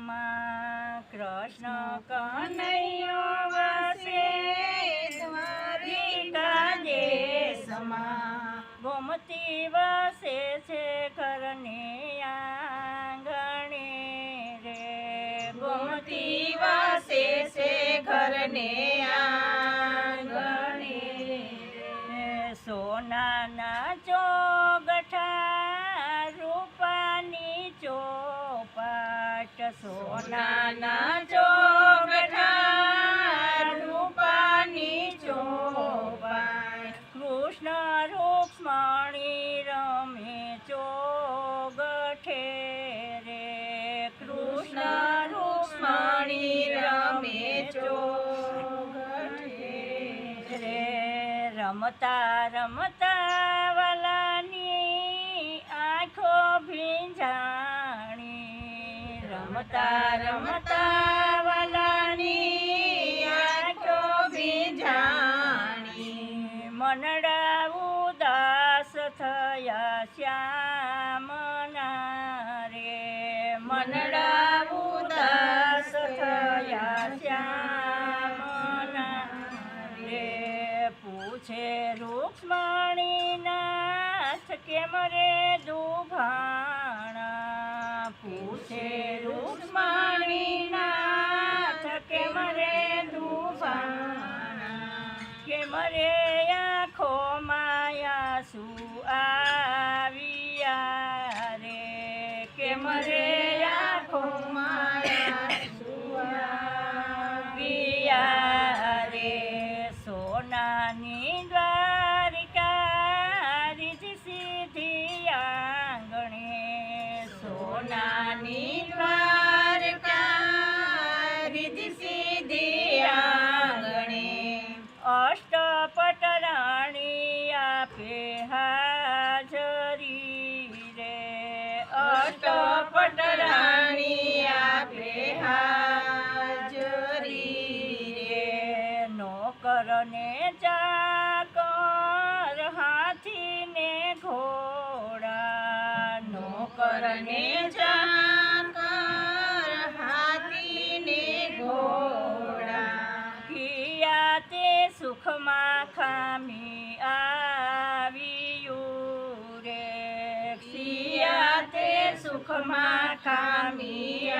માં કૃષ્ણ કનૈયો વસે દ્વારિકા દેશમાં ગોમતી વસે છે કરને આંગણે રે. ગોમતી વસે છે ઘરને આંગણે સોનાના ચો સોનાના ચોગઠા રૂપાની ચોપાઈ. કૃષ્ણ રૂક્ષ્મણી રમે ચોગઠે રે કૃષ્ણ રૂક્ષ્મણી રમે ચોગઠે રે રમતા રમતા રમતા हमारे દુઃખમાં ખામી આવ્યું રે. સિયા તે સુખમાં ખામી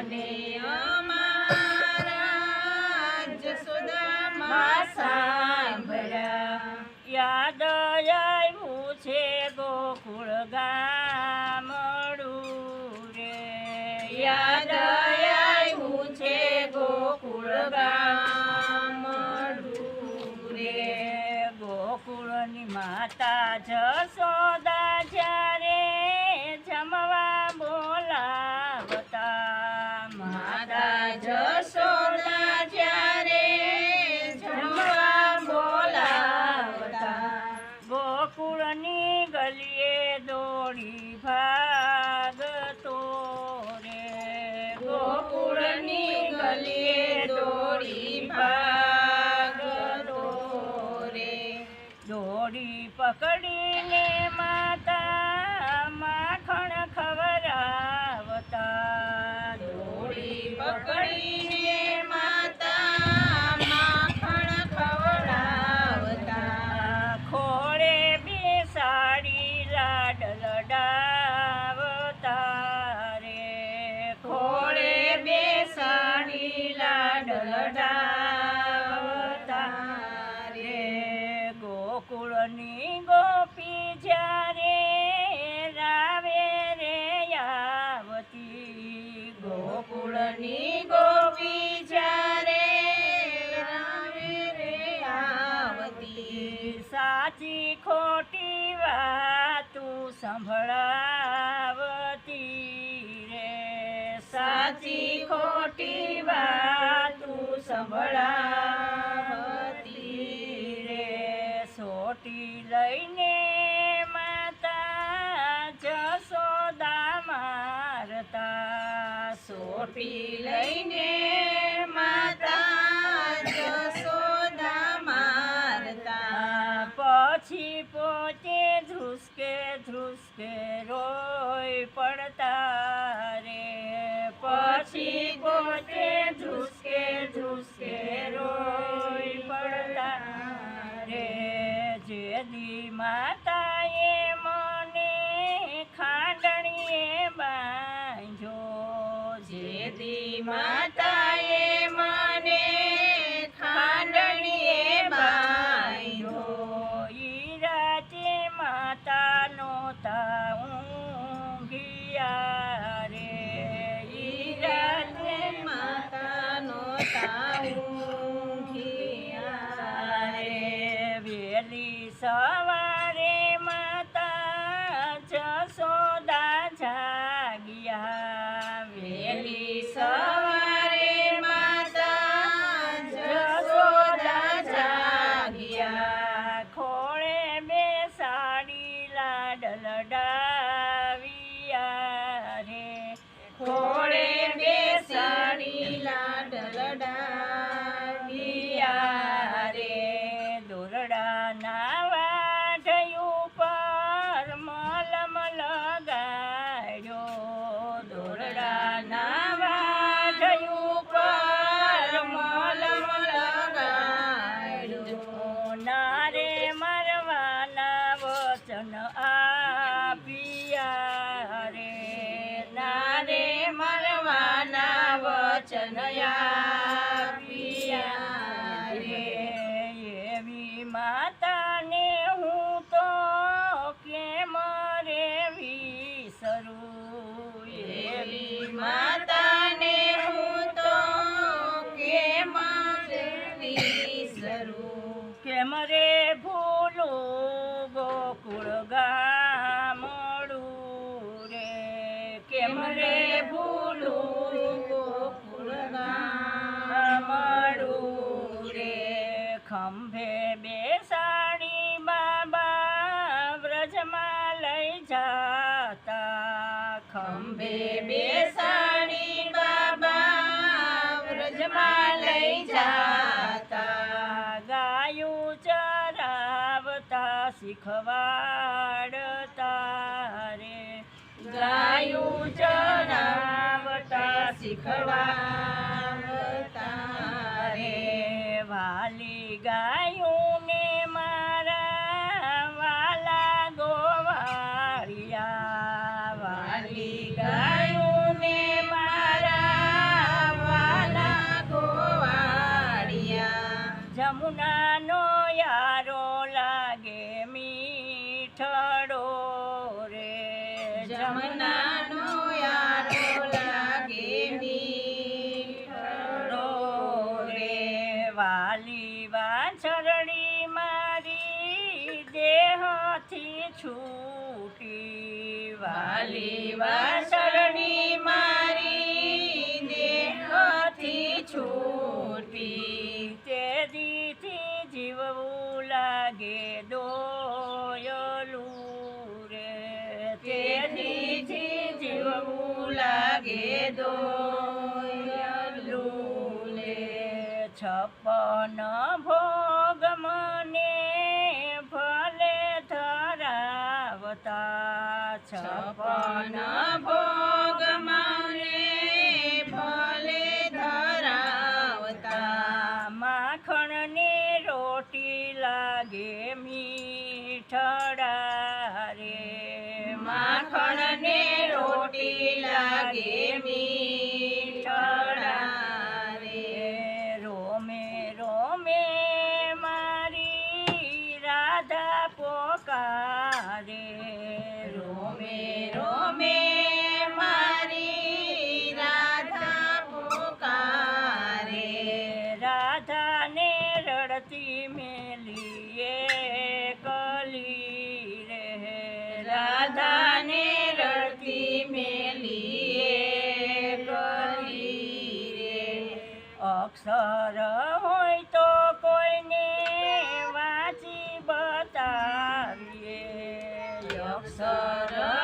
Aneya. ઘોડી પકડીને માતા ધની ગોપી જ્યારે રાવે રે આવતી, ગોકુળની ગોપી જ્યારે રાવે રે આવતી, સાચી ખોટી વાત તું સંભળાવતી રે. સાચી ખોટી વાત તું સંભળા સોટી લઈને માતા જસોદા મારતા સોટી લઈને માતા જશોદા મારતા પછી પોતે ધ્રુસકે ધ્રુસકે રોય પડતા રે. પછી પોતે ધ્રુસકે ધ્રુસકે રોય mata. ખંભે બેસાડી બાબા વ્રજમાં લઈ જાતા. ખંભે બેસાડી બાબા વ્રજમાં લઈ જાતા. ગાયું ચરાવતા, શીખવાડતા રે. ગાયું ચરાવતા, શીખવાડતા ગાયું ને મારા વાલા ગોવાળિયા. વાલી ગાયું ને મારા વાલા ગોવાળિયા. જમુનાનો યારો લાગે મીઠડો રે. જમનાનો વાસરણી મારી દેહથી છૂટી. તે જીવવું લાગે દોયલું રે તે જીવવું લાગે દોયલું રે છપન ભોગ છપન ભોગ of sorrow.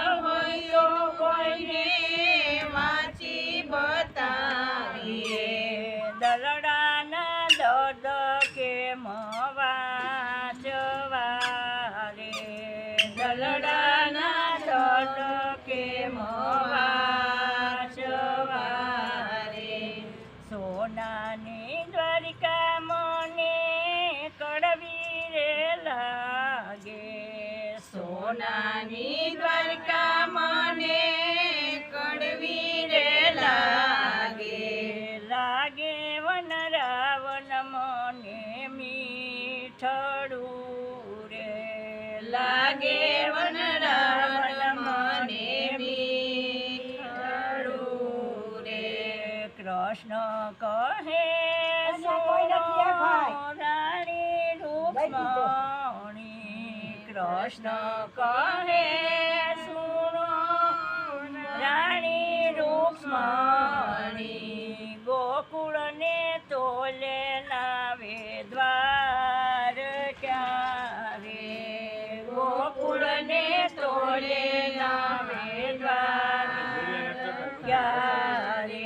સોનાની દ્વારકા મને કડવી રે લાગે. લાગે વન રાવણ મને મીઠડું રે. લાગે વન રાવણ મને મીઠડું રે. કૃષ્ણ કહે રાણી રૂકમણી કૃષ્ણ કહે સુનો રાણી રૂકમણી ગોકુળને તોલે નાવે દ્વાર ક્યારે? ગોકુળને તોલે નાવે દ્વાર ક્યારે?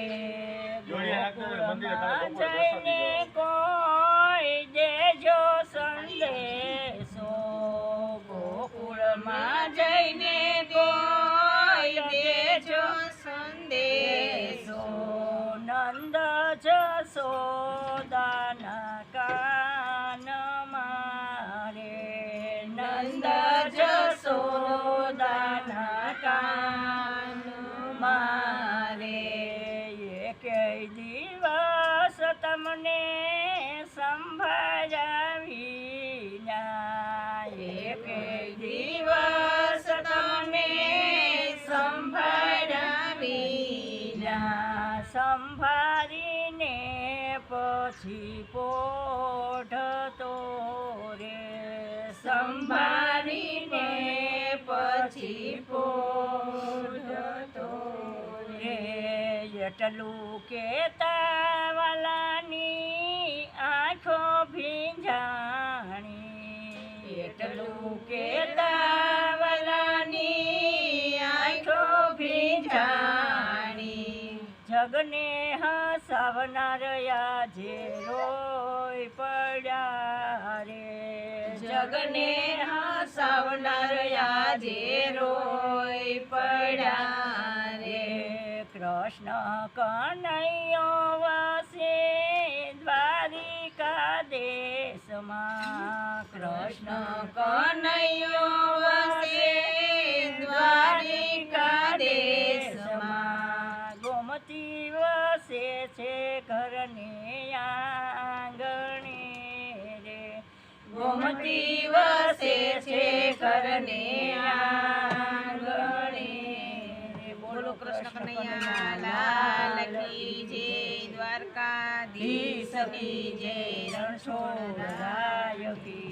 એટલું કેતા વાલાની આંખો ભીંજાણી. એટલું કેતા વાલાની આંખો ભીંજાણી. જગને હસાવનાર આજે રોય પડ્યા રે. જગને હસાવનાર આજે રોય પડ્યા કૃષ્ણ કનૈયો વસે દ્વારિકા દેશમાં. કૃષ્ણ કનૈયો વસે દ્વારિકા દેશમાં. ગોમતી વસે છે ઘરને આંગણે રે. ગોમતી વસે છે ઘરને આંગણે કનૈયા લાલ કી જય દ્વારકાધીશ કી જય રણછોડ રાય કી